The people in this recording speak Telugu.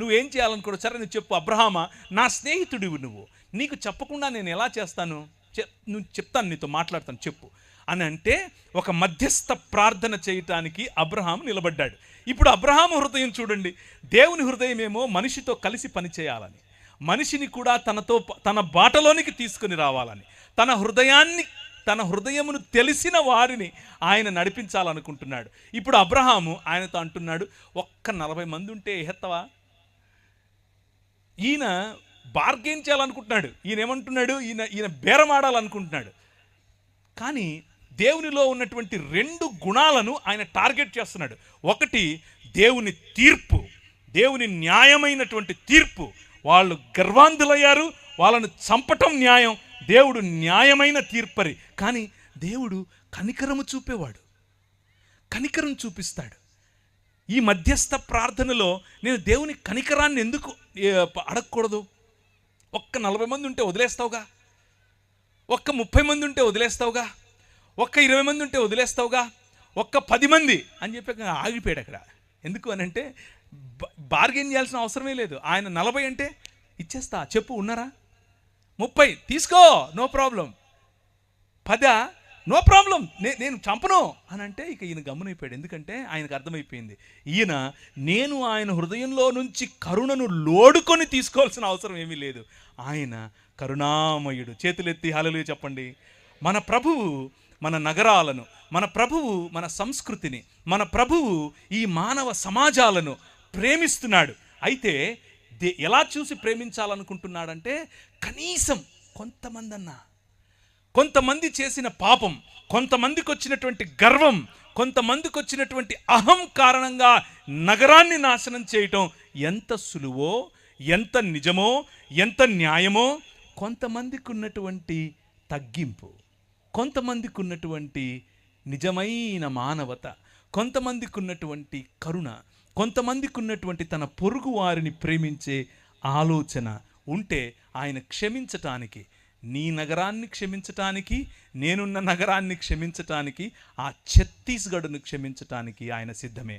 నువ్వేం చేయాలనుకోడు సరే నువ్వు చెప్పు. అబ్రహామా నా స్నేహితుడివి నువ్వు. నీకు చెప్పకుండా నేను ఎలా చేస్తాను? చె- నువ్వు చెప్తాను నీతో మాట్లాడతాను చెప్పు. అని అంటే ఒక మధ్యస్థ ప్రార్థన చేయటానికి అబ్రహాం నిలబడ్డాడు. ఇప్పుడు అబ్రహాం హృదయం చూడండి. దేవుని హృదయం ఏమో మనిషితో కలిసి పనిచేయాలని మనిషిని కూడా తనతో తన బాటలోనికి తీసుకుని రావాలని తన హృదయాన్ని తన హృదయమును తెలిసిన వారిని ఆయన నడిపించాలనుకుంటున్నాడు. ఇప్పుడు అబ్రహాము ఆయనతో అంటున్నాడు ఒక్క నలభై మంది ఉంటే ఎహెత్తవా ఈయన బార్గెన్ చేయాలనుకుంటున్నాడు. ఈయన ఏమంటున్నాడు ఈయన ఈయన బేరమాడాలనుకుంటున్నాడు. కానీ దేవునిలో ఉన్నటువంటి రెండు గుణాలను ఆయన టార్గెట్ చేస్తున్నాడు. ఒకటి దేవుని తీర్పు. దేవుని న్యాయమైనటువంటి తీర్పు. వాళ్ళు గర్వాంధులయ్యారు వాళ్ళను చంపటం న్యాయం. దేవుడు న్యాయమైన తీర్పరి. కానీ దేవుడు కనికరము చూపేవాడు. కనికరం చూపిస్తాడు. ఈ మధ్యస్థ ప్రార్థనలో నేను దేవుని కనికరాన్ని ఎందుకు అడగకూడదు? ఒక్క నలభై మంది ఉంటే వదిలేస్తావుగా? ఒక్క ముప్పై మంది ఉంటే వదిలేస్తావుగా? ఒక్క ఇరవై మంది ఉంటే వదిలేస్తావుగా? ఒక్క పది మంది అని చెప్పి ఆగిపోయాడు అక్కడ. ఎందుకు అని అంటే బార్గెన్ చేయాల్సిన అవసరమే లేదు. ఆయన నలభై అంటే ఇచ్చేస్తా. చెప్పు ఉన్నారా? ముప్పై. తీసుకో. No problem. పదా. నో ప్రాబ్లం నే నేను చంపను అని అంటే ఇక ఈయన గమ్మునైపోయాడు. ఎందుకంటే ఆయనకు అర్థమైపోయింది. ఈయన నేను ఆయన హృదయంలో నుంచి కరుణను లోడుకొని తీసుకోవాల్సిన అవసరం ఏమీ లేదు. ఆయన కరుణామయుడు. చేతులెత్తి హలలు చెప్పండి. మన ప్రభువు మన నగరాలను మన ప్రభువు మన సంస్కృతిని మన ప్రభువు ఈ మానవ సమాజాలను ప్రేమిస్తున్నాడు. అయితే దే- ఎలా చూసి ప్రేమించాలనుకుంటున్నాడంటే కనీసం కొంతమందన్నా కొంతమంది చేసిన పాపం కొంతమందికి వచ్చినటువంటి గర్వం కొంతమందికి వచ్చినటువంటి అహం కారణంగా నగరాన్ని నాశనం చేయటం ఎంత సులువో ఎంత నిజమో ఎంత న్యాయమో కొంతమందికి ఉన్నటువంటి తగ్గింపు కొంతమందికి ఉన్నటువంటి నిజమైన మానవత కొంతమందికి ఉన్నటువంటి కరుణ కొంతమందికి ఉన్నటువంటి తన పొరుగు వారిని ప్రేమించే ఆలోచన ఉంటే ఆయన క్షమించటానికి నీ నగరాన్ని క్షమించటానికి నేనున్న నగరాన్ని క్షమించటానికి ఆ ఛత్తీస్గఢ్ను క్షమించటానికి ఆయన సిద్ధమే.